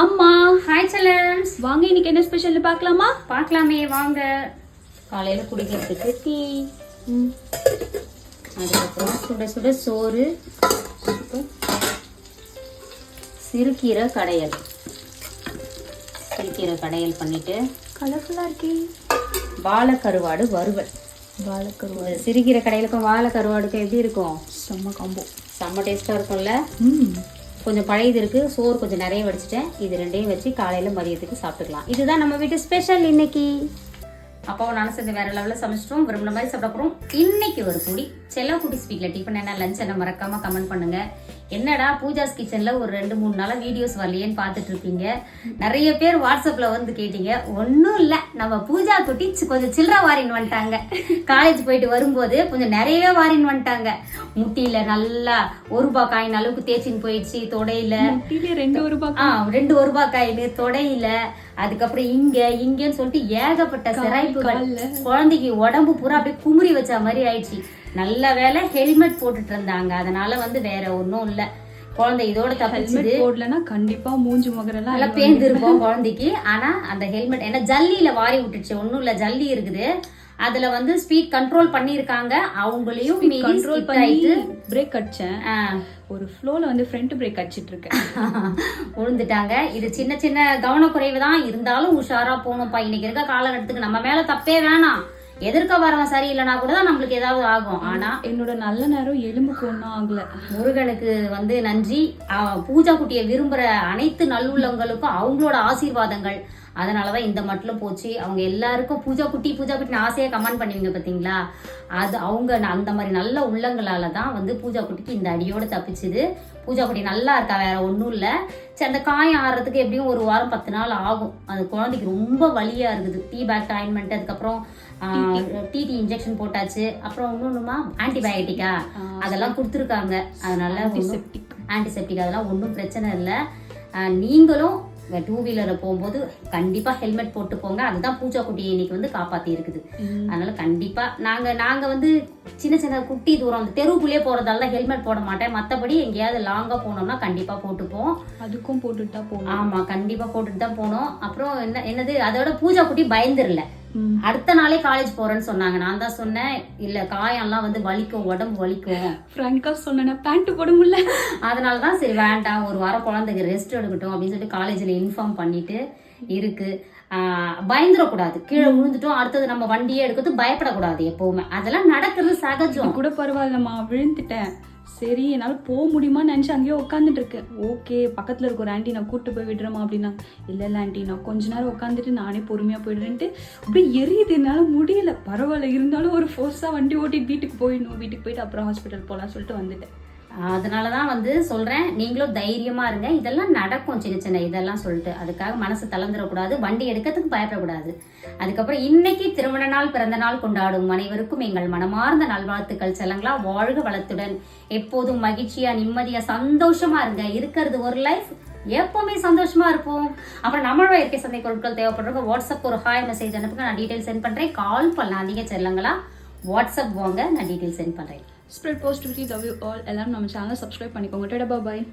அம்மா ஹாய் செல்லம்ஸ் வாங்க இன்னைக்கு என்ன ஸ்பெஷல்னு பார்க்கலாமா? பார்க்கலாமே வாங்க. காலையில் குடிக்கிறதுக்கு டீ. அதுக்கப்புறம் சுட சுட சோறு சிறுகீரை கடையல். சிறுகீரை கடையல் பண்ணிட்டு கலர்ஃபுல்லாக இருக்கே. வாழைக்கருவாடு வறுவல். வாழைக்கருவா இந்த சிறுகீரை கடையிலுக்கும் வாழை கருவாடுக்கும் எப்படி இருக்கும்? செம்ம காம்போ செம்ம டேஸ்ட்டாக இருக்கும்ல? ம். கொஞ்சம் பழையது இருக்குது சோறு கொஞ்சம் நிறைய வடிச்சிட்டேன். இது ரெண்டையும் வச்சு காலையில் மதியத்துக்கு சாப்பிட்டுக்கலாம். இதுதான் நம்ம வீட்டு ஸ்பெஷல் இன்னைக்கு. அப்பாவும் நானும் சேர்ந்து வேற லெவலில் சமைச்சிட்டோம். விரும்பின மாதிரி சாப்பிட போகிறோம் இன்னைக்கு ஒரு கூடி செல்லக்குடி குட்டி டிஃபன் என்ன லஞ்ச் என்ன மறக்காமல் கமெண்ட் பண்ணுங்கள் என்னடா பூஜாஸ் கிச்சன்ல ஒரு ரெண்டு மூணு நாளா வீடியோஸ் வரலையேன்னு பார்த்துட்டு இருப்பீங்க. நிறைய பேர் வாட்ஸ்அப்ல வந்து கேட்டீங்க. ஒன்றும் இல்லை. நம்ம பூஜா குட்டி சி- கொஞ்சம் சில்லற வாரின்னு வந்துட்டாங்க. காலேஜ் போயிட்டு வரும்போது கொஞ்சம் நிறையவே வாரின்னு வந்துட்டாங்க. முட்டியில நல்லா ஒரு ரூபாய் காயின் அளவுக்கு தேய்ச்சின்னு போயிடுச்சு தொடையில. ரெண்டு ஒரு ரூபாய் ஆ ரெண்டு ஒரு ரூபாய் காயின் தொடையில. அதுக்கப்புறம் இங்க இங்கன்னு சொல்லிட்டு ஏகப்பட்ட சிராய்ப்புகள். குழந்தைக்கு உடம்பு பூரா அப்படியே குமுறி வச்ச மாதிரி ஆயிடுச்சு. நல்ல வேளை ஹெல்மெட் போட்டுட்டு இருந்தாங்க. அதனால வந்து வேற ஒன்றும் இல்ல. குழந்தை இதோட தப்பிச்சுது. போடலன்னா கண்டிப்பா மூஞ்சி முகரெல்லாம் நல்லா பேந்திருப்போம் குழந்தைக்கு. ஆனா அந்த ஹெல்மெட் ஏன்னா ஜல்லியில வாரி விட்டுச்சு ஒண்ணும் இல்ல ஜல்லி இருக்குது. அதுல வந்து ஸ்பீட் கண்ட்ரோல் பண்ணிருக்காங்க அவங்களையும் கண்ட்ரோல் skip பண்ணி ஆயிட்டு. பிரேக் அடிச்சேன். ஒரு ஃப்ளோல வந்து ஃப்ரண்ட் பிரேக் அடிச்சிட்டு இருக்கேன் விழுந்துட்டாங்க இது சின்ன சின்ன கவனக்குறைவு தான். இருந்தாலும் உஷாரா போகணும்ப்பா. இன்னைக்கு இருக்க காலகட்டத்துக்கு நம்ம மேல தப்பே வேணாம். எதிர்க்க வரவன் சரியில்லைனா கூட தான் நம்மளுக்கு ஏதாவது ஆகும். ஆனா என்னோட நல்ல நேரம் எலும்புக்கு ஒன்றும் ஆகல. முருகனுக்கு வந்து நன்றி. பூஜா குட்டியை விரும்புற அனைத்து நல்லுள்ளங்களுக்கும் அவங்களோட ஆசீர்வாதங்கள். அதனாலதான் இந்த மட்டிலும் போச்சு. அவங்க எல்லாருக்கும் பூஜா குட்டி பூஜா குட்டின்னு ஆசையா கமெண்ட் பண்ணுவீங்க பாத்தீங்களா? அது அவங்க அந்த மாதிரி நல்ல உள்ளங்களால தான் வந்து பூஜா குட்டிக்கு இந்த அடியோட தப்பிச்சுது. பூஜா குட்டி நல்லா இருக்கா வேற ஒன்றும் இல்லை. சரி அந்த காயம் ஆறுறதுக்கு எப்படியும் ஒரு வாரம் பத்து நாள் ஆகும். அது குழந்தைக்கு ரொம்ப வலியா இருக்குது. டீ பேக் ஆயின்மெண்ட் அதுக்கப்புறம் டிடி இன்ஜெக்ஷன் போட்டாச்சு. அப்புறம் இன்னொன்றுமா ஆன்டிபயோட்டிக்கா அதெல்லாம் கொடுத்துருக்காங்க. அதனால ஆன்டிசெப்டிக் அதெல்லாம் ஒன்றும் பிரச்சனை இல்லை. நீங்களும் டூ வீலரில் போகும்போது கண்டிப்பாக ஹெல்மெட் போட்டு போங்க. அதுதான் பூஜா குட்டியை இன்னைக்கு வந்து காப்பாற்றி இருக்குது. அதனால கண்டிப்பாக நாங்கள் நாங்கள் வந்து சின்ன சின்ன குட்டி தூரம் அந்த தெருவுக்குள்ளேயே போகிறதால ஹெல்மெட் போட மாட்டேன். மற்றபடி எங்கேயாவது லாங்காக போனோம்னா கண்டிப்பாக போட்டுப்போம். அதுக்கும் போட்டுட்டா போகலாம் ஆமாம் கண்டிப்பாக போட்டுட்டு தான் போனோம் அப்புறம் என்ன என்னது? அதோட பூஜா குட்டி பயந்துரல ம். அடுத்த நாளே காலேஜ் போறேன்னு சொன்னாங்க. நான் தான் சொன்னேன் இல்ல காயம்லாம் வந்து வலிக்கும் உடம்பு வலிக்கும். ஃப்ராங்கா சொன்னேன்னா பேண்ட் போட முடியல. அதனால தான் சரி வேண்டாம் ஒரு வாரம் குழந்தைக்கு ரெஸ்ட் எடுக்கட்டும் அப்படின்னு சொல்லிட்டு காலேஜில் இன்ஃபார்ம் பண்ணிட்டு இருக்கு. பயந்துடக்கூடாது. கீழே விழுந்துட்டோம் அடுத்தது நம்ம வண்டியே எடுக்கிறது பயப்படக்கூடாது எப்பவுமே. அதெல்லாம் நடக்கிறது சகஜம். கூட பரவாயில்லம்மா விழுந்துட்டேன். சரி என்னால் போக முடியுமான்னு நினச்சி அங்கேயே உட்காந்துட்டு இருக்கேன் ஓகே பக்கத்தில் இருக்கிற ஒரு ஆண்டி நான் கூப்பிட்டு போய் விடுறேமா அப்படின்னா. இல்லை இல்லை ஆண்டி நான் கொஞ்ச நேரம் உட்காந்துட்டு நானே பொறுமையாக போயிடுறேன்ட்டு அப்படியே எரியுது. என்னால் முடியல. பரவாயில்ல இருந்தாலும் ஒரு ஃபோர்ஸாக வண்டி ஓட்டிட்டு வீட்டுக்கு போயிடணும். வீட்டுக்கு போயிட்டு அப்புறம் ஹாஸ்பிட்டல் போகலாம் சொல்லிட்டு வந்துட்டேன். அதனால தான் வந்து சொல்கிறேன் நீங்களும் தைரியமாக இருங்க. இதெல்லாம் நடக்கும் சின்ன சின்ன இதெல்லாம் சொல்லிட்டு. அதுக்காக மனசு தளர்ந்துடக்கூடாது வண்டி எடுக்கிறதுக்கு பயப்படக்கூடாது. அதுக்கப்புறம் இன்னைக்கு திருமண நாள் பிறந்த நாள் கொண்டாடும் அனைவருக்கும் எங்கள் மனமார்ந்த நல்வாழ்த்துக்கள். செல்லங்களா வாழ்க வளத்துடன். எப்போதும் மகிழ்ச்சியாக நிம்மதியாக சந்தோஷமாக இருங்க. இருக்கிறது ஒரு லைஃப் எப்பவுமே சந்தோஷமா இருப்போம். அப்புறம் நம்மளோட இயற்கை சந்தை பொருட்கள் தேவைப்படுறவங்க வாட்ஸ்அப் ஒரு ஹாய் மெசேஜ் அனுப்புங்க. நான் டீட்டெயில் சென்ட் பண்றேன். கால் பண்ணாதீங்க செல்லங்களா. வாட்ஸ்அப் வாங்க நான் டீட்டெயில் சென்ட் பண்றேன். Spread positivity love you all எல்லாரும் நம்ம சேனலை சப்ஸ்கிரைப் பண்ணிக்கோங்க. டேடா பாய் பாய்